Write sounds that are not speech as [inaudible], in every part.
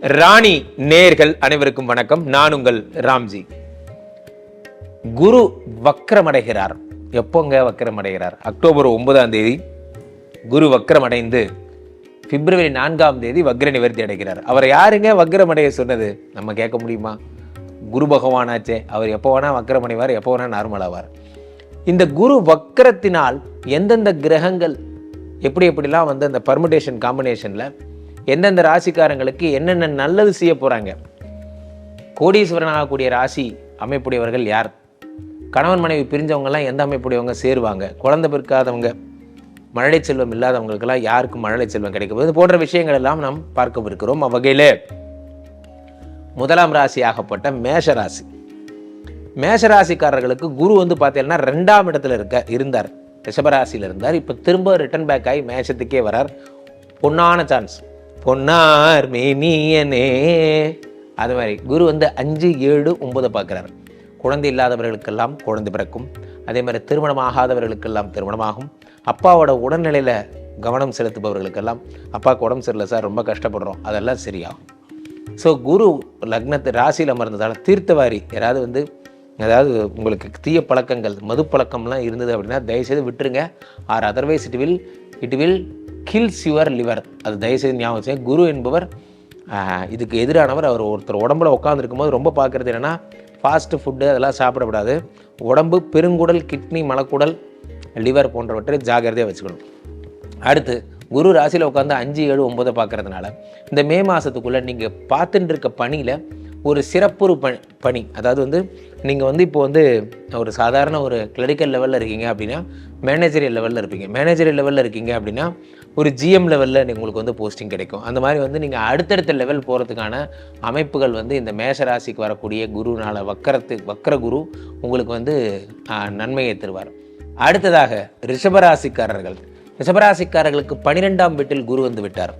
ராணி நேர்கள் அனைவருக்கும் வணக்கம். நான் உங்கள் ராம்ஜி. குரு வக்கரமடைகிறார். எப்போங்க வக்கரமடைகிறார்? அக்டோபர் ஒன்பதாம் தேதி குரு வக்கரமடைந்து பிப்ரவரி நான்காம் தேதி வக்ர நிவர்த்தி அடைகிறார். அவரை யாருங்க வக்ரமடைய சொன்னது? நம்ம கேட்க முடியுமா? குரு பகவானாச்சே. அவர் எப்போ வேணா வக்ரமடைவார் எப்போ வேணால் நார்மல் ஆவார். இந்த குரு வக்கரத்தினால் எந்தெந்த கிரகங்கள் எப்படி எப்படிலாம் வந்து அந்த பர்முடேஷன் காம்பினேஷனில் எந்தெந்த ராசிக்காரங்களுக்கு என்னென்ன நல்லது செய்ய போகிறாங்க கோடீஸ்வரன் ஆகக்கூடிய ராசி அமைப்புடையவர்கள் யார்? கணவன் மனைவி பிரிஞ்சவங்கெல்லாம் எந்த அமைப்புடையவங்க சேருவாங்க? குழந்தை பிறக்காதவங்க மழலை செல்வம் இல்லாதவங்களுக்கெல்லாம் யாருக்கும் மழலை செல்வம் கிடைக்கும் இது போன்ற விஷயங்கள் எல்லாம் நாம் பார்க்கவிருக்கிறோம் அவ்வகையில். முதலாம் ராசி ஆகப்பட்ட மேஷ ராசி. மேஷ ராசிக்காரர்களுக்கு குரு வந்து பார்த்தீங்கன்னா ரெண்டாம் இடத்துல இருக்க இருந்தார். ரிஷபராசியில் இருந்தார். இப்போ திரும்ப ரிட்டர்ன் பேக் ஆகி மேஷத்துக்கே வரார். பொன்னான சான்ஸ் பொன்னார் மேனியனே. அது மாதிரி குரு வந்து அஞ்சு ஏழு ஒன்பதை பார்க்குறாரு. குழந்தை இல்லாதவர்களுக்கெல்லாம் குழந்தை பிறக்கும். அதே மாதிரி திருமணம் ஆகாதவர்களுக்கெல்லாம் திருமணமாகும். அப்பாவோட உடல்நிலையில் கவனம் செலுத்துபவர்களுக்கெல்லாம் அப்பாவுக்கு உடம்பு சரியில்லை சார் ரொம்ப கஷ்டப்படுறோம். அதெல்லாம் சரியாகும். ஸோ குரு லக்னத்து ராசியில் அமர்ந்ததால் தீர்த்தவாரி யாராவது வந்து அதாவது உங்களுக்கு தீய பழக்கங்கள் மது பழக்கம்லாம் இருந்தது அப்படின்னா தயவுசெய்து விட்டுருங்க. Or otherwise it will it will kills your liver அது தயவுசெய்து ஞாபகம் வச்சுங்க. குரு என்பவர் இதுக்கு எதிரானவர். அவர் ஒருத்தர் உடம்புல உட்காந்துருக்கும் போது ரொம்ப பார்க்குறது என்னென்னா ஃபாஸ்ட்டு ஃபுட்டு அதெல்லாம் சாப்பிடக்கூடாது. உடம்பு பெருங்குடல் கிட்னி மலக்குடல் லிவர் போன்றவற்றை ஜாகிரதையாக வச்சுக்கணும். அடுத்து குரு ராசியில் உட்காந்து அஞ்சு ஏழு ஒம்பதை பார்க்கறதுனால இந்த மே மாதத்துக்குள்ளே நீங்கள் பார்த்துட்டு இருக்க பணியில் ஒரு சிறப்புறு பணி பணி. அதாவது வந்து நீங்கள் வந்து இப்போ வந்து ஒரு சாதாரண ஒரு கிளரிக்கல் லெவலில் இருக்கீங்க அப்படின்னா மேனேஜரியல் லெவலில் இருப்பீங்க. மேனேஜரியல் லெவலில் இருக்கீங்க அப்படின்னா ஒரு ஜிஎம் லெவலில் உங்களுக்கு வந்து போஸ்டிங் கிடைக்கும். அந்த மாதிரி வந்து நீங்கள் அடுத்தடுத்த லெவல் போகிறதுக்கான அமைப்புகள் வந்து இந்த மேஷ ராசிக்கு வரக்கூடிய குருனால் வக்கரத்து வக்கர குரு உங்களுக்கு வந்து நன்மையை தருவார். அடுத்ததாக ரிஷபராசிக்காரர்கள் ரிஷபராசிக்காரர்களுக்கு பனிரெண்டாம் வீட்டில் குரு வந்து விட்டார்.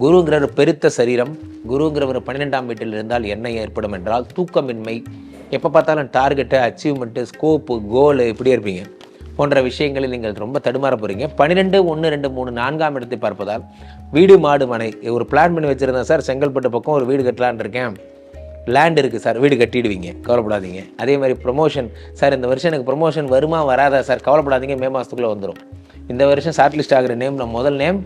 குருங்கிற ஒரு பெருத்த சரீரம் குருங்கிற ஒரு பன்னிரெண்டாம் வீட்டில் இருந்தால் என்ன ஏற்படும் என்றால் தூக்கமின்மை. எப்போ பார்த்தாலும் டார்கெட்டு அச்சீவ்மெண்ட்டு ஸ்கோப்பு கோலு இப்படியே இருப்பீங்க. போன்ற விஷயங்களில் நீங்கள் ரொம்ப தடுமாற போகிறீங்க பன்னிரெண்டு ஒன்று ரெண்டு மூணு நான்காம் இடத்தை பார்ப்பதால் வீடு மாடு மனை ஒரு பிளான் பண்ணி வச்சுருந்தேன் சார். செங்கல்பட்டு பக்கம் ஒரு வீடு கட்டலான்னு இருக்கேன். லேண்ட் இருக்குது சார் வீடு கட்டிடுவீங்க. கவலைப்படாதீங்க. அதே மாதிரி ப்ரொமோஷன் சார் இந்த வருஷம் எனக்கு ப்ரொமோஷன் வருமா வராதா சார்? கவலைப்படாதீங்க மே மாதத்துக்குள்ளே வந்துடும் இந்த வருஷம் ஷார்ட் லிஸ்ட் ஆகிற நேமில் முதல் நேம்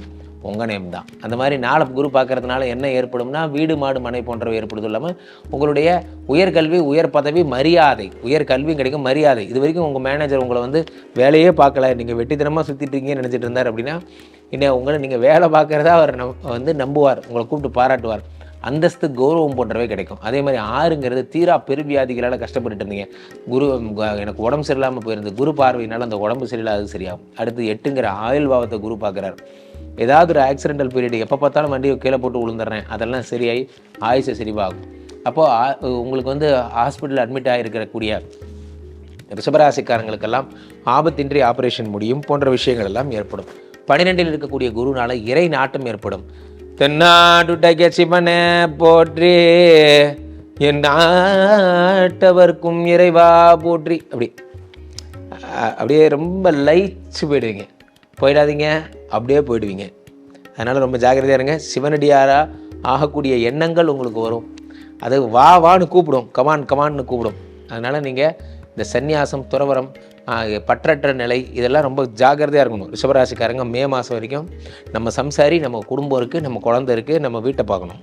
உங்கள் நேம் தான். அந்த மாதிரி நாளை குரு பார்க்கறதுனால என்ன ஏற்படும்னா வீடு மாடு மனை போன்றவை ஏற்படுது இல்லாமல் உங்களுடைய உயர்கல்வி உயர் பதவி மரியாதை. உயர் கல்வியும் கிடைக்கும் மரியாதை. இது வரைக்கும் உங்கள் மேனேஜர் உங்களை வந்து வேலையே பார்க்கல. நீங்கள் வெட்டித்தனமாக சுற்றிட்டு இருக்கீங்கன்னு நினச்சிட்டு இருந்தார் அப்படின்னா இன்னும் உங்களை நீங்கள் வேலை பார்க்குறதா அவர் நம் வந்து நம்புவார். உங்களை கூப்பிட்டு பாராட்டுவார். அந்தஸ்து கௌரவம் போன்றவை கிடைக்கும். அதே மாதிரி ஆறுங்கிறது தீரா பெருவியாதிகளால் கஷ்டப்பட்டுட்டு இருந்தீங்க. குரு எனக்கு உடம்பு சரியில்லாமல் போயிருந்தது. குரு பார்வையினால் அந்த உடம்பு சரியில்லாதது சரியாகும். அடுத்து எட்டுங்கிற ஆயுள் பாவத்தை குரு பார்க்குறாரு. ஏதாவது ஒரு ஆக்சிடென்டல் பீரியட் எப்போ பார்த்தாலும் வண்டியை கீழே போட்டு விழுந்துடுறேன் அதெல்லாம் சரியாகி ஆயுசு சரிவாகும் அப்போது உங்களுக்கு வந்து ஹாஸ்பிட்டலில் அட்மிட் ஆகிருக்கக்கூடிய ரிஷபராசிக்காரங்களுக்கெல்லாம் ஆபத்தின்றி ஆப்ரேஷன் முடியும் போன்ற விஷயங்கள் எல்லாம் ஏற்படும். பன்னிரெண்டில் இருக்கக்கூடிய குருனால இறை நாட்டம் ஏற்படும். தென்னாடுடைய சிவனே போற்றி என் நாட்டவர்க்கும் இறைவா போற்றி அப்படி. அப்படியே ரொம்ப லைச்சு போயிடுவீங்க. போயிடாதீங்க. அப்படியே போயிடுவீங்க. அதனால் ரொம்ப ஜாக்கிரதையாக இருங்க. சிவனடியாராக ஆகக்கூடிய எண்ணங்கள் உங்களுக்கு வரும். அது வா வான்னு கூப்பிடும். கமான் கமான்னு கூப்பிடும். அதனால் நீங்கள் இந்த சந்நியாசம் துறவரம் பற்றற்ற நிலை இதெல்லாம் ரொம்ப ஜாக்கிரதையாக இருக்கணும். ரிஷபராசிக்காரங்க மே மாதம் வரைக்கும் நம்ம சம்சாரி நம்ம குடும்பம் இருக்குது நம்ம குழந்த இருக்குது நம்ம வீட்டை பார்க்கணும்.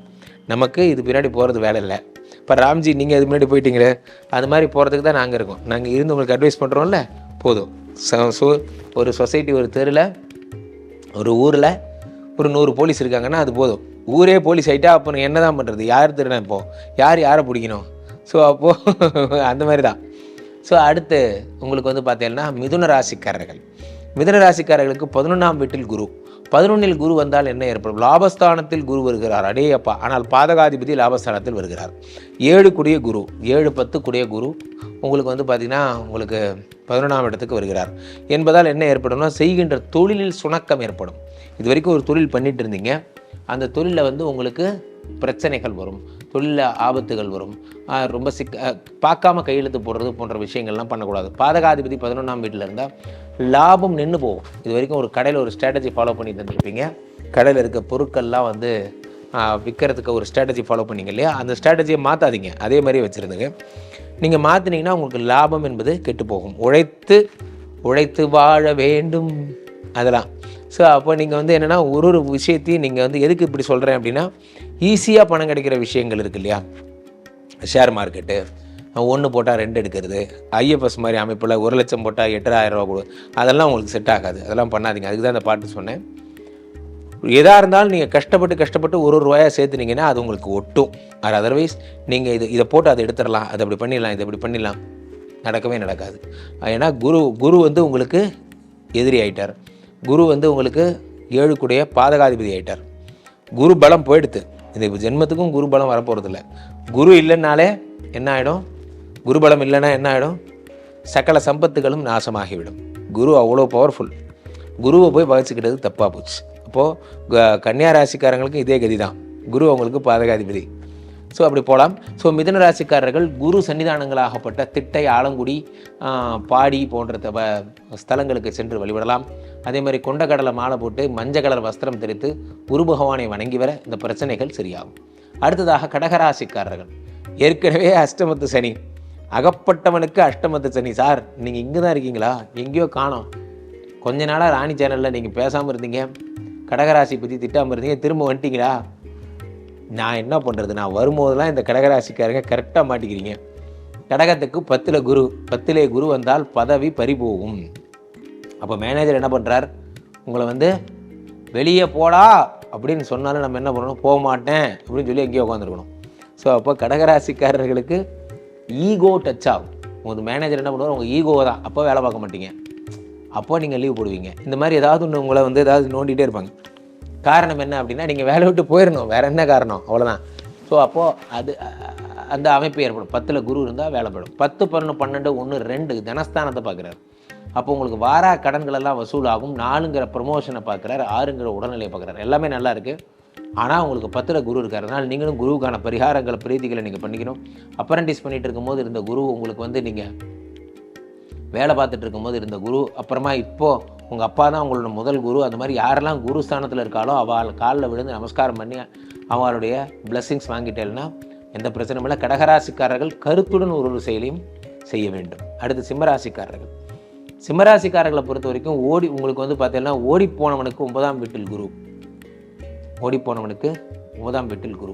நமக்கு இது பின்னாடி போகிறது வேலை இல்லை. இப்போ ராம்ஜி நீங்கள் இது முன்னாடி போயிட்டீங்களே? அது மாதிரி போகிறதுக்கு தான் நாங்கள் இருக்கோம். நாங்கள் இருந்து உங்களுக்கு அட்வைஸ் பண்ணுறோம்ல போதும். ச- சோ- ஒரு சொசைட்டி ஒரு தெருவில் ஒரு ஊரில் ஒரு நூறு போலீஸ் இருக்காங்கன்னா அது போதும். ஊரே போலீஸ் ஆகிட்டா அப்போ என்ன தான் பண்ணுறது யார் திருடன் இப்போது யார் யாரை பிடிக்கணும்? ஸோ அப்போது [laughs] அந்த மாதிரி தான் ஸோ அடுத்து உங்களுக்கு வந்து பார்த்தீங்கன்னா மிதுன ராசிக்காரர்கள். மிதுன ராசிக்காரர்களுக்கு பதினொன்றாம் வீட்டில் குரு. பதினொன்றில் குரு வந்தால் என்ன ஏற்படும்? லாபஸ்தானத்தில் குரு வருகிறார். அடே அப்பா ஆனால் பாதகாதிபதி லாபஸ்தானத்தில் வருகிறார். ஏழு குடிய குரு ஏழு பத்து குடிய குரு உங்களுக்கு வந்து பார்த்திங்கன்னா உங்களுக்கு பதினொன்றாம் இடத்துக்கு வருகிறார். என்பதால் என்ன ஏற்படும்னா செய்கின்ற தொழிலில் சுணக்கம் ஏற்படும். இது வரைக்கும் ஒரு தொழில் பண்ணிட்டு இருந்தீங்க. அந்த தொழிலில் வந்து உங்களுக்கு பிரச்சனைகள் வரும். தொழிலில் ஆபத்துகள் வரும். ரொம்ப சிக் பார்க்காம கையெழுத்து போடுறது போன்ற விஷயங்கள்லாம் பண்ணக்கூடாது. பாதகாதிபதி பதினொன்றாம் வீட்டில் இருந்தால் லாபம் நின்று போகும். இது வரைக்கும் ஒரு கடையில் ஒரு ஸ்ட்ராட்டஜி ஃபாலோ பண்ணி தந்துருப்பீங்க கடையில் இருக்க பொருட்கள்லாம் வந்து விற்கிறதுக்கு ஒரு ஸ்ட்ராட்டஜி ஃபாலோ பண்ணீங்க இல்லையா? அந்த ஸ்ட்ராட்டஜியை மாற்றாதீங்க அதே மாதிரியே வச்சுருந்துங்க. நீங்கள் மாற்றினீங்கன்னா உங்களுக்கு லாபம் என்பது கெட்டு போகும் உழைத்து உழைத்து வாழ வேண்டும். அதெல்லாம். ஸோ அப்போ நீங்கள் வந்து என்னென்னா ஒரு ஒரு விஷயத்தையும் நீங்கள் வந்து எதுக்கு இப்படி சொல்கிறேன் அப்படின்னா ஈஸியாக பணம் கிடைக்கிற விஷயங்கள் இருக்கு இல்லையா? ஷேர் மார்க்கெட்டு ஒன்று போட்டால் ரெண்டு எடுக்கிறது ஐஎஃப்எஸ் மாதிரி அமைப்பில் ஒரு லட்சம் போட்டால் எட்டாயிரம் ரூபா கொடு அதெல்லாம் உங்களுக்கு செட் ஆகாது. அதெல்லாம் பண்ணாதீங்க. அதுக்கு தான் அந்த பாட்டு சொன்னேன். எதாக இருந்தாலும் நீங்கள் கஷ்டப்பட்டு கஷ்டப்பட்டு ஒரு ஒரு ரூபாயாக சேர்த்துனீங்கன்னா அது உங்களுக்கு ஒட்டும். அது அதர்வைஸ் நீங்கள் இது இதை போட்டு அதை எடுத்துடலாம் அதை அப்படி பண்ணிடலாம் இதை இப்படி பண்ணிடலாம். நடக்கவே நடக்காது. ஏன்னா குரு குரு வந்து உங்களுக்கு எதிரி ஆயிட்டார். குரு வந்து உங்களுக்கு ஏழுக்குடைய பாதகாதிபதி ஆயிட்டார். குரு பலம் போயிடுது இந்த ஜென்மத்துக்கும் குரு பலம் வரப்போகிறதில்ல குரு இல்லைன்னாலே என்ன ஆகிடும் குரு பலம் இல்லைன்னா என்ன ஆகிடும் சகல சம்பத்துகளும் நாசமாகிவிடும். குரு அவ்வளோ பவர்ஃபுல் குருவை போய் பகிச்சுக்கிட்டது தப்பாக போச்சு. அப்போது கன்னியா ராசிக்காரங்களுக்கு இதே கதி தான் குரு அவங்களுக்கு பாதகாதிபதி. ஸோ அப்படி போகலாம் ஸோ மிதன ராசிக்காரர்கள் குரு சன்னிதானங்களாகப்பட்ட திட்டை ஆலங்குடி பாடி போன்ற தவ- ஸ்தலங்களுக்கு சென்று வழிபடலாம். அதே மாதிரி கொண்டக்கடலை மாலை போட்டு மஞ்சள் கலர் வஸ்திரம் தெரித்து குரு பகவானை வணங்கி வர இந்த பிரச்சனைகள் சரியாகும். அடுத்ததாக கடகராசிக்காரர்கள். ஏற்கனவே அஷ்டமத்து சனி. அகப்பட்டவனுக்கு அஷ்டமத்து சனி. சார் நீங்கள் இங்கே தான் இருக்கீங்களா? எங்கேயோ காணோம். கொஞ்ச நாளாக ராணி சேனலில் நீங்கள் பேசாமல் இருந்தீங்க. கடகராசி பற்றி திட்டாமல் இருந்தீங்க திரும்ப வந்துட்டீங்களா? நான் என்ன பண்ணுறது நான் வரும்போதெல்லாம் இந்த கடகராசிக்காரங்க கரெக்டாக மாட்டிக்கிறீங்க. கடகத்துக்கு பத்தில் குரு பத்திலே குரு வந்தால் பதவி பறிபோகும். அப்போ மேனேஜர் என்ன பண்ணுறார் உங்களை வந்து வெளியே போடா! அப்படின்னு சொன்னாலும் நம்ம என்ன பண்ணணும்? போக மாட்டேன் அப்படின்னு சொல்லி எங்கேயோ உட்காந்துருக்கணும் ஸோ அப்போ கடகராசிக்காரர்களுக்கு ஈகோ டச் ஆகும். உங்கள் மேனேஜர் என்ன பண்ணுவார்? உங்கள் ஈகோ தான். அப்போ வேலை பார்க்க மாட்டீங்க. அப்போ நீங்கள் லீவ் போடுவீங்க. இந்த மாதிரி ஏதாவது ஒன்று உங்களை வந்து ஏதாவது நோண்டிகிட்டே இருப்பாங்க. காரணம் என்ன அப்படின்னா நீங்கள் வேலை விட்டு போயிடணும் வேறு என்ன காரணம்? அவ்வளோதான் ஸோ அப்போது அது அந்த அமைப்பு ஏற்படும். பத்தில் குரு இருந்தால் வேலை போயிடும். பத்து பன்னெண்டு பன்னெண்டு ஒன்று ரெண்டு தனஸ்தானத்தை பார்க்குறாரு அப்போ உங்களுக்கு வாரா கடன்களெல்லாம் வசூலாகும். நாலுங்கிற ப்ரொமோஷனை பார்க்குறாரு ஆறுங்கிற உடல்நிலையை பார்க்குறாரு எல்லாமே நல்லா இருக்குது ஆனால் உங்களுக்கு பத்தில் குரு இருக்கார். அதனால் நீங்களும் குருவுக்கான பரிகாரங்கள் பிரீதிகளை நீங்கள் பண்ணிக்கணும். அப்ரண்டிஸ் பண்ணிகிட்டு இருக்கும்போது இருந்த குரு உங்களுக்கு வந்து நீங்கள் வேலை பார்த்துட்டு இருக்கும்போது இருந்த குரு அப்புறமா இப்போ உங்கள் அப்பா தான் உங்களோட முதல் குரு. அந்த மாதிரி யாரெல்லாம் குரு ஸ்தானத்தில் இருக்காலோ அவள் காலில் விழுந்து நமஸ்காரம் பண்ணி அவளுடைய blessings வாங்கிட்டேன்னா எந்த பிரச்சனையும் இல்லை. கடகராசிக்காரர்கள் கருத்துடன் ஒரு ஒரு செயலையும் செய்ய வேண்டும். அடுத்து சிம்மராசிக்காரர்கள். சிம்மராசிக்காரர்களை பொறுத்த வரைக்கும் ஓடி உங்களுக்கு வந்து பார்த்தீங்கன்னா ஓடி போனவனுக்கு ஒன்பதாம் வீட்டில் குரு. ஓடி போனவனுக்கு ஒன்பதாம் வீட்டில் குரு.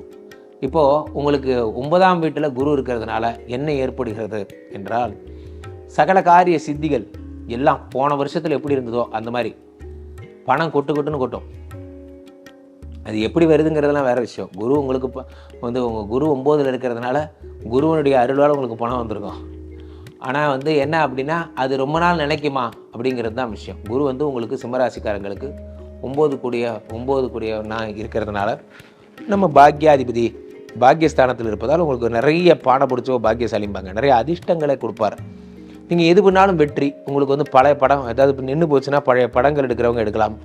இப்போது உங்களுக்கு ஒன்பதாம் வீட்டில் குரு இருக்கிறதுனால என்ன ஏற்படுகிறது என்றால் சகல காரிய சித்திகள் எல்லாம் போன வருஷத்தில் எப்படி இருந்ததோ அந்த மாதிரி. பணம் கொட்டு கொட்டுன்னு கொட்டும். அது எப்படி வருதுங்கிறதெல்லாம் வேறு விஷயம். குரு உங்களுக்கு இப்போ வந்து உங்கள் குரு ஒம்போதில் இருக்கிறதுனால குருவனுடைய அருளால் உங்களுக்கு பணம் வந்திருக்கும். ஆனால் வந்து என்ன அப்படின்னா அது ரொம்ப நாள் நிலைக்குமா அப்படிங்கிறது தான் விஷயம். குரு வந்து உங்களுக்கு சிம்மராசிக்காரங்களுக்கு ஒம்பது கூடிய ஒம்பது கூடிய நான் இருக்கிறதுனால நம்ம பாக்யாதிபதி பாக்கியஸ்தானத்தில் இருப்பதால் உங்களுக்கு நிறைய பாடம் பிடிச்சோ பாக்கியசாலிம்பாங்க நிறைய அதிர்ஷ்டங்களை கொடுப்பார். நீங்கள் எது பண்ணாலும் வெற்றி. உங்களுக்கு வந்து பழைய படம் ஏதாவது இப்போ நின்று போச்சுன்னா பழைய படங்கள் எடுக்கிறவங்க எடுக்கலாம்.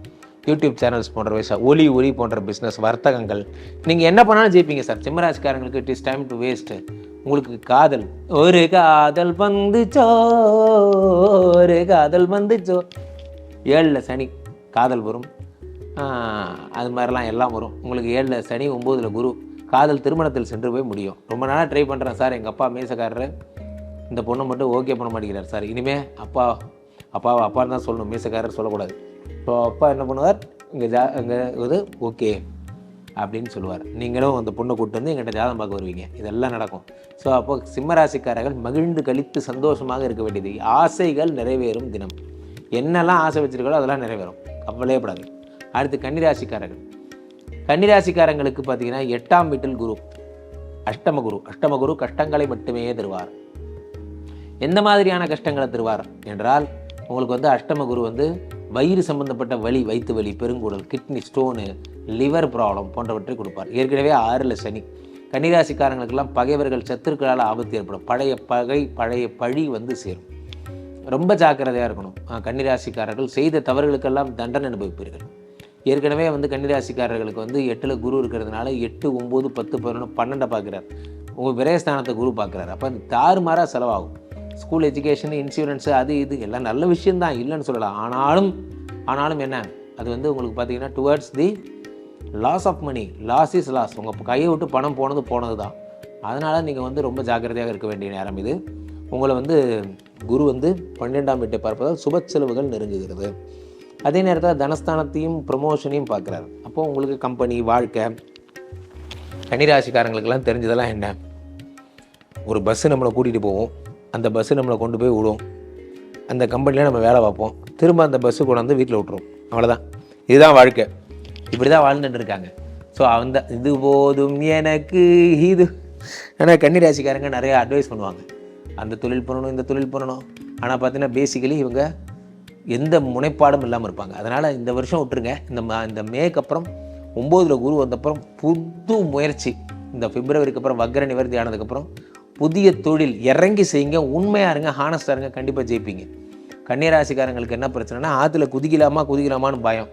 யூடியூப் சேனல்ஸ் போன்ற விஷயம் ஒலி ஒலி போன்ற பிஸ்னஸ் வர்த்தகங்கள். நீங்கள் என்ன பண்ணாலும் ஜெயிப்பீங்க sir. சிம்மராஜ்காரங்களுக்கு it is time to waste உங்களுக்கு காதல் ஒரு காதல் வந்துச்சோ ஒரு காதல் வந்துச்சோ. ஏழில் சனி காதல் வரும். அது மாதிரிலாம் எல்லாம் வரும். உங்களுக்கு ஏழில் சனி ஒம்போதில் குரு. காதல் திருமணத்தில் சென்று போய் முடியும். ரொம்ப நாளாக ட்ரை பண்ணுறேன் சார். எங்கள் அப்பா மீசக்காரரு. இந்த பொண்ணை மட்டும் ஓகே பண்ண மாட்டேங்கிறார். சார் இனிமேல் அப்பா அப்பாவை அப்பான்னு தான் சொல்லணும். மீசக்காரர் சொல்லக்கூடாது. ஸோ அப்பா என்ன பண்ணுவார்? இங்கே ஜா இங்கே இது ஓகே அப்படின்னு சொல்லுவார். நீங்களும் அந்த பொண்ணை கூப்பிட்டு வந்து எங்கிட்ட ஜாதகம் பார்க்க வருவீங்க. இதெல்லாம் நடக்கும். ஸோ அப்போ சிம்மராசிக்காரர்கள் மகிழ்ந்து கழித்து சந்தோஷமாக இருக்க வேண்டியது. ஆசைகள் நிறைவேறும் தினம். என்னெல்லாம் ஆசை வச்சிருக்கோ அதெல்லாம் நிறைவேறும். கவலையப்படாது அடுத்து கன்னிராசிக்காரர்கள். கன்னிராசிக்காரங்களுக்கு பார்த்தீங்கன்னா எட்டாம் வீட்டில் குரு. அஷ்டம குரு. அஷ்டம குரு கஷ்டங்களை மட்டுமே தருவார். எந்த மாதிரியான கஷ்டங்களை தருவார் என்றால் உங்களுக்கு வந்து அஷ்டம குரு வந்து வயிறு சம்பந்தப்பட்ட வலி வயிற்று வலி பெருங்குடல் கிட்னி ஸ்டோனு லிவர் ப்ராப்ளம் போன்றவற்றை கொடுப்பார். ஏற்கனவே ஆறில் சனி. கன்னிராசிக்காரங்களுக்கெல்லாம் பகைவர்கள் சத்துருக்களால் ஆபத்து ஏற்படும். பழைய பகை பழைய பழி வந்து சேரும். ரொம்ப ஜாக்கிரதையாக இருக்கணும். கன்னிராசிக்காரர்கள் செய்த தவறுகளுக்கெல்லாம் தண்டனை அனுபவிப்பீர்கள். ஏற்கனவே வந்து கன்னிராசிக்காரர்களுக்கு வந்து எட்டில் குரு இருக்கிறதுனால எட்டு ஒம்பது பத்து பதினொன்று பன்னெண்டை பார்க்குறார். உங்கள் விரயஸ்தானத்தை குரு பார்க்குறாரு. அப்போ அந்த தாறுமாறாக செலவாகும். ஸ்கூல் எஜுகேஷன் இன்சூரன்ஸு அது இது எல்லாம் நல்ல விஷயம்தான் இல்லைன்னு சொல்லலாம் ஆனாலும் ஆனாலும் என்ன? அது வந்து உங்களுக்கு பார்த்தீங்கன்னா towards the loss of money loss is loss உங்கள் கையை விட்டு பணம் போனது போனது தான் அதனால் நீங்கள் வந்து ரொம்ப ஜாக்கிரதையாக இருக்க வேண்டிய நேரம் இது. உங்களை வந்து குரு வந்து பன்னெண்டாம் வீட்டை பார்ப்பதால் சுப செலவுகள் நெருங்குகிறது. அதே நேரத்தில் தனஸ்தானத்தையும் ப்ரமோஷனையும் பார்க்குறாரு. அப்போது உங்களுக்கு கம்பெனி வாழ்க்கை கன்னிராசிக்காரங்களுக்கெல்லாம் தெரிஞ்சதெல்லாம் என்ன? ஒரு பஸ்ஸு நம்மளை கூட்டிகிட்டு போவோம் அந்த பஸ்ஸு நம்மளை கொண்டு போய் விடும் அந்த கம்பெனியில் நம்ம வேலை பார்ப்போம். திரும்ப அந்த பஸ்ஸு கொண்டாந்து வீட்டில் விட்டுரும் அவ்வளோதான் இதுதான் வாழ்க்கை. இப்படி தான் வாழ்ந்துட்டு இருக்காங்க. ஸோ அந்த இது போதும் எனக்கு இது. ஆனால் கன்னிராசிக்காரங்க நிறைய அட்வைஸ் பண்ணுவாங்க. அந்த தொழில் பண்ணணும் இந்த தொழில் பண்ணணும். ஆனால் பார்த்தீங்கன்னா பேசிக்கலி இவங்க எந்த முனைப்பாடும் இல்லாமல் இருப்பாங்க. அதனால் இந்த வருஷம் விட்டுருங்க. இந்த இந்த மேக்கு அப்புறம் ஒம்போதில் குரு வந்தப்புறம் புது முயற்சி. இந்த பிப்ரவரிக்கு அப்புறம் வக்ர நிவர்த்தி ஆனதுக்கப்புறம் புதிய தொழில் இறங்கி செய்யுங்க உண்மையாக இருங்க ஹானஸ்டாக இருங்க கண்டிப்பாக ஜெயிப்பீங்க. கன்னிராசிக்காரங்களுக்கு என்ன பிரச்சனைனா ஆற்றுல குதிக்கலாமா குதிக்கலாமான்னு பயம்.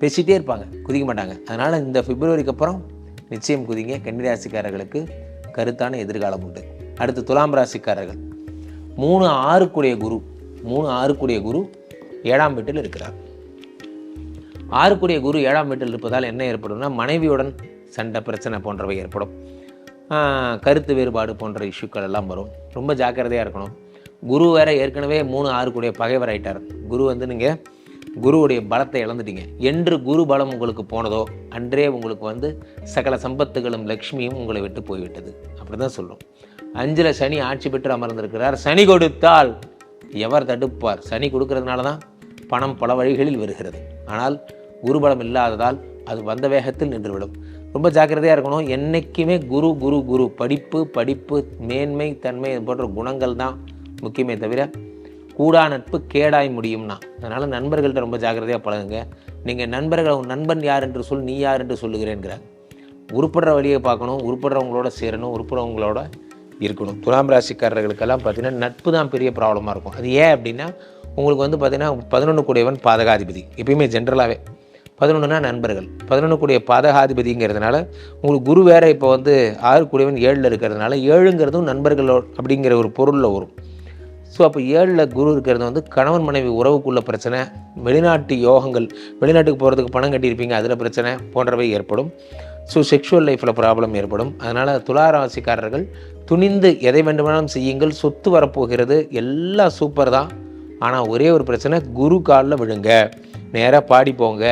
பேசிகிட்டே இருப்பாங்க குதிக்க மாட்டாங்க. அதனால் இந்த பிப்ரவரிக்கு அப்புறம் நிச்சயம் குதிங்க. கன்னிராசிக்காரர்களுக்கு கருத்தான எதிர்காலம் உண்டு. அடுத்து துலாம் ராசிக்காரர்கள். மூணு ஆறுக்குடைய குரு மூணு ஆறுக்குடைய குரு ஏழாம் வீட்டில் இருக்கிறார். ஆறுக்குடைய குரு ஏழாம் வீட்டில் இருப்பதால் என்ன ஏற்படும்னா மனைவியுடன் சண்டை பிரச்சனை போன்றவை ஏற்படும். கருத்து வேறுபாடு போன்ற இஷ்யூக்கள் எல்லாம் வரும். ரொம்ப ஜாக்கிரதையாக இருக்கணும். குரு வேற ஏற்கனவே மூணு ஆறுக்குடைய பகைவர் ஆயிட்டார். குரு வந்து நீங்கள் குருவுடைய பலத்தை இழந்துட்டீங்க. என்று குரு பலம் உங்களுக்கு போனதோ அன்றே உங்களுக்கு வந்து சகல சம்பத்துகளும் லக்ஷ்மியும் உங்களை விட்டு போய்விட்டது. அப்படி தான் சொல்லும் அஞ்சில் சனி ஆட்சி பெற்று அமர்ந்திருக்கிறார். சனி கொடுத்தால் எவர் தடுப்பார்? சனி கொடுக்கறதுனால தான் பணம் பல வழிகளில் வருகிறது. ஆனால் குருபலம் இல்லாததால் அது வந்த வேகத்தில் நின்றுவிடும். ரொம்ப ஜாக்கிரதையாக இருக்கணும். என்றைக்குமே குரு குரு குரு. படிப்பு படிப்பு மேன்மை தன்மை இது போன்ற குணங்கள் தான் முக்கியமே தவிர கூடா நட்பு கேடாய் முடியும்னா அதனால் நண்பர்கள்ட்ட ரொம்ப ஜாக்கிரதையாக பழகுங்க. நீங்கள் நண்பர்கள் உன் நண்பன் யார் என்று சொல் நீ யார் என்று சொல்லுகிறேங்கிறாங்க உருப்படுற வழியை பார்க்கணும். உருப்படுறவங்களோட சேரணும். உருப்படுறவங்களோட இருக்கணும். துலாம் ராசிக்காரர்களுக்கெல்லாம் பார்த்தீங்கன்னா நட்பு தான் பெரிய ப்ராப்ளமாக இருக்கும். அது ஏன் அப்படின்னா உங்களுக்கு வந்து பார்த்திங்கன்னா பதினொன்று கூடியவன் பாதகாதிபதி. எப்பயுமே ஜென்ரலாகவே பதினொன்றுனா நண்பர்கள். பதினொன்று கூடிய பாதகாதிபதிங்கிறதுனால உங்களுக்கு குரு வேற இப்போ வந்து ஆறு கூடியவன் ஏழில் இருக்கிறதுனால ஏழுங்கிறதும் நண்பர்களோ அப்படிங்கிற ஒரு பொருளில் வரும். ஸோ அப்போ ஏழில் குரு இருக்கிறது வந்து கணவன் மனைவி உறவுக்குள்ள பிரச்சனை வெளிநாட்டு யோகங்கள் வெளிநாட்டுக்கு போகிறதுக்கு பணம் கட்டியிருப்பீங்க அதில் பிரச்சனை போன்றவை ஏற்படும். ஸோ செக்ஷுவல் லைஃப்பில் ப்ராப்ளம் ஏற்படும். அதனால் துளாராசிக்காரர்கள் துணிந்து எதை வேண்டுமானாலும் செய்யுங்கள் சொத்து வரப்போகிறது எல்லாம் சூப்பர் தான். ஆனால் ஒரே ஒரு பிரச்சனை குரு காலில் விழுங்க. நேராக பாடி போங்க.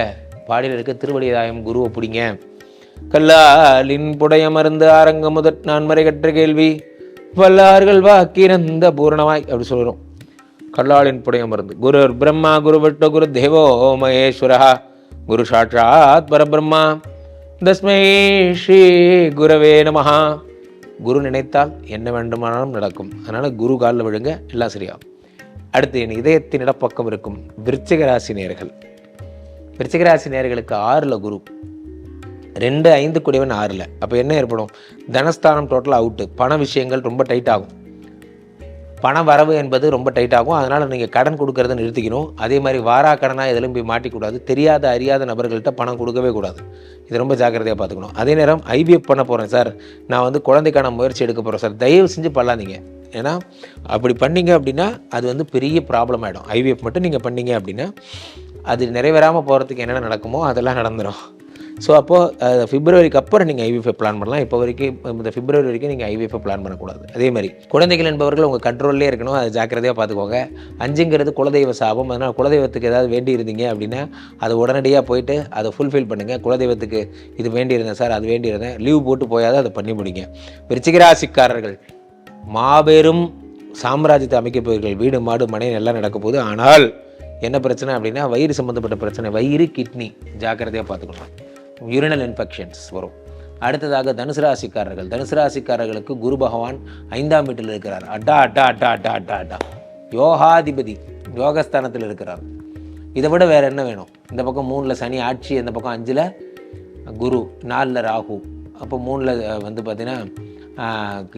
பாடியில் இருக்க திருவடிதாயம் குருவை பிடிங்க. கல்லாலின் புடையமர்ந்து அரங்க முதற் நான் முறை கற்ற கேள்வி வல்லார்கள் வாக்கிறந்த பூரணமாய் அப்படி சொல்கிறோம் கல்லாளின் புடையமர்ந்து குரு பிரம்மா குரு விட்டு குரு தேவோ மகேஸ்வரா. குரு சாட்சாத் பரபிரம்மா. தஸ்மை ஸ்ரீ குரவே நமஹா குரு நினைத்தால் என்ன வேண்டுமானாலும் நடக்கும். அதனால் குரு காலில் விழுங்க எல்லாம் சரியாகும். அடுத்து என் இதயத்தின் இடப்பக்கம் இருக்கும் விருச்சிக ராசி நேர்கள் விருச்சிகராசி நேர்களுக்கு ஆறில் குரு. ரெண்டு ஐந்து குடிவன் ஆறில். அப்போ என்ன ஏற்படும்? தனஸ்தானம் டோட்டலாக அவுட்டு பண விஷயங்கள் ரொம்ப டைட் ஆகும். பண வரவு என்பது ரொம்ப டைட் ஆகும். அதனால் நீங்கள் கடன் கொடுக்கறத நிறுத்திக்கணும். அதே மாதிரி வாரா கடனாக எதிலும் போய் மாட்டிக்கூடாது. தெரியாத அறியாத நபர்கள்ட்ட பணம் கொடுக்கவே கூடாது. இது ரொம்ப ஜாக்கிரதையாக பார்த்துக்கணும். அதே நேரம் ஐவிஎஃப் பண்ண போகிறேன் சார் நான் வந்து குழந்தைக்கான முயற்சி எடுக்க போகிறேன் சார் தயவு செஞ்சு பண்ணாதீங்க. ஏன்னா அப்படி பண்ணீங்க அப்படின்னா அது வந்து பெரிய ப்ராப்ளம் ஆகிடும் ஐவிஎஃப் மட்டும் நீங்கள் பண்ணீங்க அப்படின்னா அது நிறைவேறாமல் போகிறதுக்கு என்னென்ன நடக்குமோ அதெல்லாம் நடந்துடும் ஸோ அப்போது பிப்ரவரிக்கு அப்புறம் நீங்கள் ஐவிஎஃப் பிளான் பண்ணலாம். இப்போ வரைக்கும் இந்த பிப்ரவரி வரைக்கும் நீங்கள் ஐவிஎஃப் பிளான் பண்ணக்கூடாது. அதே மாதிரி குழந்தைகள் என்பவர்கள் உங்கள் கண்ட்ரோல்லே இருக்கணும். அதை ஜாக்கிரதையாக பார்த்துக்கோங்க அஞ்சுங்கிறது குலதெய்வ சாபம். அதனால் குலதெய்வத்துக்கு ஏதாவது வேண்டி இருந்தீங்க அப்படின்னா அதை உடனடியாக போயிட்டு அதை ஃபுல்ஃபில் பண்ணுங்கள் குலதெய்வத்துக்கு இது வேண்டியிருந்தேன் சார் அது வேண்டியிருந்தேன். லீவ் போட்டு போயாவது அதை பண்ணி முடிங்க. விருச்சிகராசிக்காரர்கள் மாபெரும் சாம்ராஜ்யத்தை அமைக்க போகிறீர்கள் வீடு மாடு மனை எல்லாம் நடக்க போகுது. ஆனால் என்ன பிரச்சனை அப்படின்னா வயிறு சம்மந்தப்பட்ட பிரச்சனை வயிறு கிட்னி ஜாக்கிரதையாக பார்த்துக்கணும். யூரினல் இன்ஃபெக்ஷன்ஸ் வரும். அடுத்ததாக தனுசு ராசிக்காரர்கள். தனுசு ராசிக்காரர்களுக்கு குரு பகவான் ஐந்தாம் வீட்டில் இருக்கிறார். அட்டா அட்டா அட்டா அட்டா அட்டா அட்டா யோகாதிபதி யோகஸ்தானத்தில் இருக்கிறார். இதை விட வேறு என்ன வேணும்? இந்த பக்கம் மூணில் சனி ஆட்சி இந்த பக்கம் அஞ்சில் குரு நாலில் ராகு. அப்போ மூணில் வந்து பார்த்தீங்கன்னா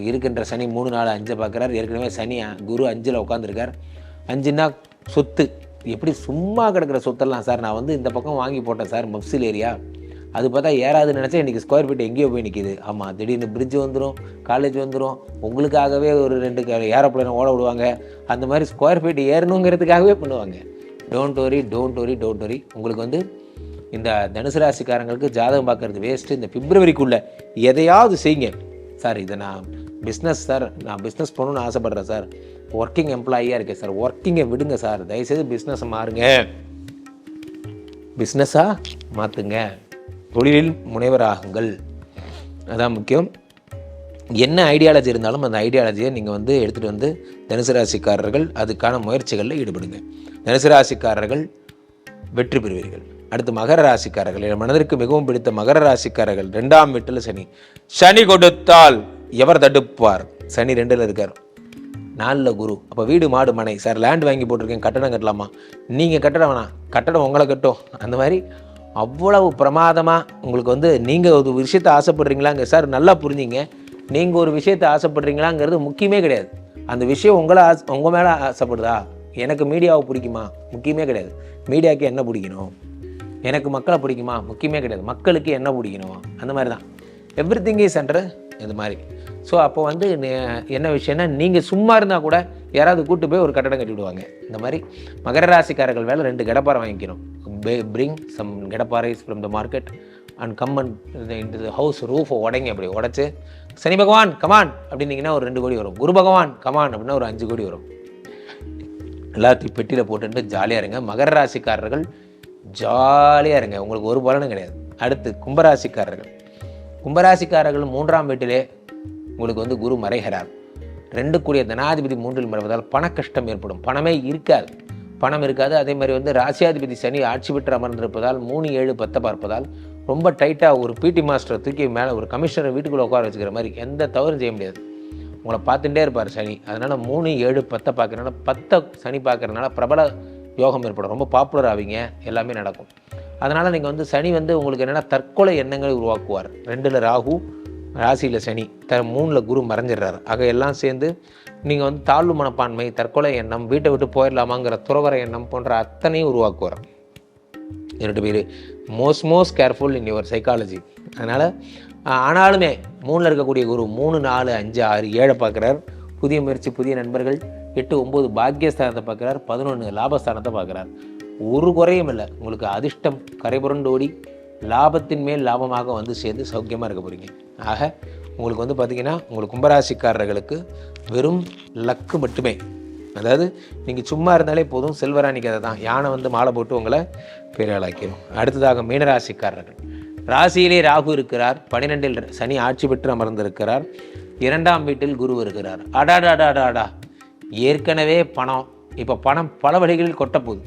இருக்கின்ற சனி மூணு நாலு அஞ்சை பார்க்குறார். ஏற்கனவே சனி குரு அஞ்சில் உட்காந்துருக்கார் அஞ்சுன்னா சொத்து. எப்படி சும்மா கிடக்கிற சொத்தெல்லாம் சார் நான் வந்து இந்த பக்கம் வாங்கி போட்டேன் சார் மப்சில் ஏரியா. அது பார்த்தா ஏறாதுன்னு நினச்சா இன்றைக்கி ஸ்கொயர் ஃபீட் எங்கேயோ போய் நிற்கிது ஆமாம் திடீர்னு பிரிட்ஜ் வந்துடும் காலேஜ் வந்துடும் உங்களுக்காகவே ஒரு ரெண்டு ஏரோப்ளைனை ஓட விடுவாங்க. அந்த மாதிரி ஸ்கொயர் ஃபீட் ஏறணுங்கிறதுக்காகவே பண்ணுவாங்க. Don't worry don't worry don't worry உங்களுக்கு வந்து இந்த தனுசு ராசிக்காரங்களுக்கு ஜாதகம் பார்க்கறது வேஸ்ட்டு இந்த பிப்ரவரிக்குள்ளே எதையாவது செய்யுங்க. சார் இதை நான் பிஸ்னஸ் சார் நான் பிஸ்னஸ் பண்ணணும்னு ஆசைப்பட்றேன் சார் ஒர்க்கிங் எம்ப்ளாயியாக இருக்கேன் சார் ஒர்க்கிங்கை விடுங்க சார் தயவுசெய்து பிஸ்னஸை மாறுங்க. பிஸ்னஸாக மாற்றுங்க தொழிலில் முனைவராகுங்கள். அதான் முக்கியம். என்ன ஐடியாலஜி இருந்தாலும் அந்த ஐடியாலஜியை நீங்கள் வந்து எடுத்துகிட்டு வந்து தனுசு ராசிக்காரர்கள் அதுக்கான முயற்சிகளில் ஈடுபடுங்க. தனுசு ராசிக்காரர்கள் வெற்றி பெறுவீர்கள். அடுத்து மகர ராசிக்காரர்கள். என் மனதிற்கு மிகவும் பிடித்த மகர ராசிக்காரர்கள். ரெண்டாம் வீட்டில் சனி. சனி கொடுத்தால் எவர் தடுப்பார்? சனி ரெண்டில் இருக்கார். நாலில் குரு. அப்போ வீடு மாடு மனை. சார் லேண்ட் வாங்கி போட்டிருக்கேன். கட்டடம் கட்டலாமா? நீங்கள் கட்டடம் வேணாம். கட்டடம் உங்களை கட்டும். அந்த மாதிரி அவ்வளவு பிரமாதமாக உங்களுக்கு வந்து நீங்கள் ஒரு விஷயத்தை ஆசைப்படுறீங்களாங்க சார் நல்லா புரிஞ்சிங்க. நீங்கள் ஒரு விஷயத்தை ஆசைப்படுறீங்களாங்கிறது முக்கியமே கிடையாது. அந்த விஷயம் உங்களை ஆசை உங்கள் மேலே ஆசைப்படுதா? எனக்கு மீடியாவை பிடிக்குமா? முக்கியமே கிடையாது. மீடியாவுக்கு என்ன பிடிக்கணும்? எனக்கு மக்களை பிடிக்குமா? முக்கியமே கிடையாது. மக்களுக்கு என்ன பிடிக்கணும்? அந்த மாதிரி தான் எவ்ரி திங் இஸ் சென்டர் இது மாதிரி. ஸோ அப்போ வந்து என்ன விஷயம்னா நீங்கள் சும்மா இருந்தால் கூட யாராவது கூட்டு போய் ஒரு கட்டடம் கட்டி விடுவாங்க. இந்த மாதிரி மகர ராசிக்காரர்கள் வேலை ரெண்டு கடப்பாரை வாங்கிக்கிறோம். Bring some கடப்பாரைஸ் from the market and come and இந்த ஹவுஸ் ரூஃபை உடைங்க அப்படி உடச்சி சனி பகவான் கமான் அப்படின்னீங்கன்னா ஒரு ரெண்டு கோடி வரும். குரு பகவான் கமான் அப்படின்னா ஒரு அஞ்சு கோடி வரும். எல்லாத்தையும் பெட்டியில் போட்டுட்டு ஜாலியாக இருங்க. மகர ராசிக்காரர்கள் ஜாலியாக இருங்க. உங்களுக்கு ஒரு பலனும் கிடையாது. அடுத்து கும்பராசிக்காரர்கள். கும்பராசிக்காரர்கள் மூன்றாம் வீட்டிலே உங்களுக்கு வந்து குரு மறைகிறார். ரெண்டு கூடிய தனாதிபதி மூன்றில் மறைவதால் பண கஷ்டம் ஏற்படும். பணமே இருக்காது. பணம் இருக்காது. அதே மாதிரி வந்து ராசியாதிபதி சனி ஆட்சி பெற்று அமர்ந்திருப்பதால் மூணு ஏழு பத்தை பார்ப்பதால் ரொம்ப டைட்டாக ஒரு பிடி மாஸ்டரை தூக்கி மேலே ஒரு கமிஷனரை வீட்டுக்குள்ளே உட்கார வச்சுக்கிற மாதிரி எந்த தவறும் செய்ய முடியாது. உங்களை பார்த்துட்டே இருப்பார் சனி. அதனால் மூணு ஏழு பத்தை பார்க்குறனால பத்தை சனி பார்க்கறனால பிரபல யோகம் ஏற்படும் ரொம்ப பாப்புலர் ஆவீங்க. எல்லாமே நடக்கும். அதனால் நீங்கள் வந்து சனி வந்து உங்களுக்கு என்னென்னா தற்கொலை எண்ணங்களை உருவாக்குவார். ரெண்டில் ராகு ராசியில் சனி. த மூணில் குரு மறைஞ்சிடுறாரு. ஆக எல்லாம் சேர்ந்து நீங்கள் வந்து தாழ்வு மனப்பான்மை தற்கொலை எண்ணம் வீட்டை விட்டு போயிடலாமாங்கிற துறவர எண்ணம் போன்ற அத்தனையும் உருவாக்குவார். இரண்டு பேர். Most most careful in your psychology அதனால் ஆனாலுமே மூணில் இருக்கக்கூடிய குரு மூணு நாலு அஞ்சு ஆறு ஏழை பார்க்குறார். புதிய முயற்சி புதிய நண்பர்கள் எட்டு ஒம்பது பாக்கியஸ்தானத்தை பார்க்குறார் பதினொன்று லாபஸ்தானத்தை பார்க்குறார். ஒரு குறையும் இல்லை. உங்களுக்கு அதிர்ஷ்டம் கரைபுரண்டோடி லாபத்தின் மேல் லாபமாக வந்து சேர்ந்து சௌக்கியமாக இருக்க போகிறீங்க ஆக உங்களுக்கு வந்து பார்த்திங்கன்னா உங்களுக்கு கும்பராசிக்காரர்களுக்கு வெறும் லக்கு மட்டுமே. அதாவது நீங்கள் சும்மா இருந்தாலே போதும் செல்வராணி கதை தான். யானை வந்து மாலை போட்டு உங்களை பேராளாக்கிடும் அடுத்ததாக மீனராசிக்காரர்கள். ராசியிலே ராகு இருக்கிறார். பன்னிரெண்டில் சனி ஆட்சி பெற்று அமர்ந்திருக்கிறார். இரண்டாம் வீட்டில் குரு வருகிறார். அடாடாடாடாடா. ஏற்கனவே பணம் இப்போ பணம் பல வழிகளில் கொட்டப்போகுது.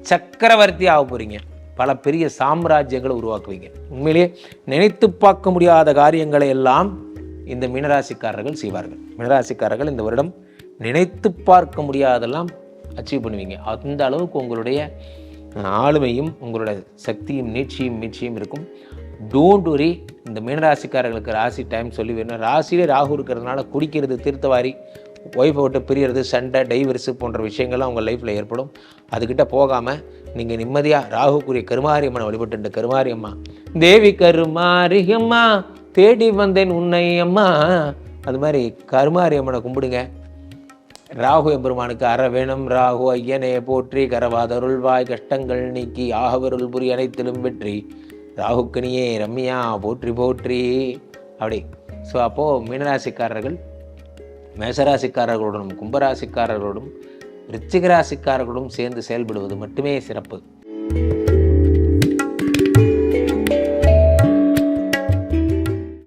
சக்கரவர்த்தி ஆக போகிறீங்க பல பெரிய சாம்ராஜ்யங்களை உருவாக்குவீங்க. உண்மையிலேயே நினைத்து பார்க்க முடியாத காரியங்களை எல்லாம் இந்த மீனராசிக்காரர்கள் செய்வார்கள். மீனராசிக்காரர்கள் இந்த வருடம் நினைத்து பார்க்க முடியாதெல்லாம் அச்சீவ் பண்ணுவீங்க. அந்த அளவுக்கு உங்களுடைய ஆளுமையும் உங்களோட சக்தியும் நீட்சியும் மீட்சியும் இருக்கும். டோன்ட் வரி இந்த மீனராசிக்காரர்களுக்கு ராசி டைம் சொல்லி வேணும். ராசியிலே ராகு இருக்கிறதுனால குடிக்கிறது தீர்த்தவாரி ஒய்ஃபை விட்டு பிரியறது சண்டை டைவர்ஸு போன்ற விஷயங்கள்லாம் உங்கள் லைஃப்பில் ஏற்படும். அதுக்கிட்ட போகாமல் நீங்கள் நிம்மதியாக ராகுக்குரிய கருமாரியம்மனை வழிபட்டு கருமாரியம்மா தேவி கருமாரியம்மா தேடி வந்தேன் உன்னை அம்மா. அது மாதிரி கருமாரியம்மனை கும்பிடுங்க. ராகு எம்பெருமானுக்கு அற வேணும். ராகு ஐயனே போற்றி கரவாதருள்வாய் கஷ்டங்கள் நீக்கி ஆகவருள் புரி அனைத்திலும் வெற்றி. ராகுக்கனியே ரம்யா போற்றி போற்றி. அப்படி. ஸோ அப்போது மீனராசிக்காரர்கள் மேசராசிக்காரர்களுடனும் கும்பராசிக்காரர்களோடும் ரிச்சிகராசிக்காரர்களுடன் சேர்ந்து செயல்படுவது மட்டுமே சிறப்பு.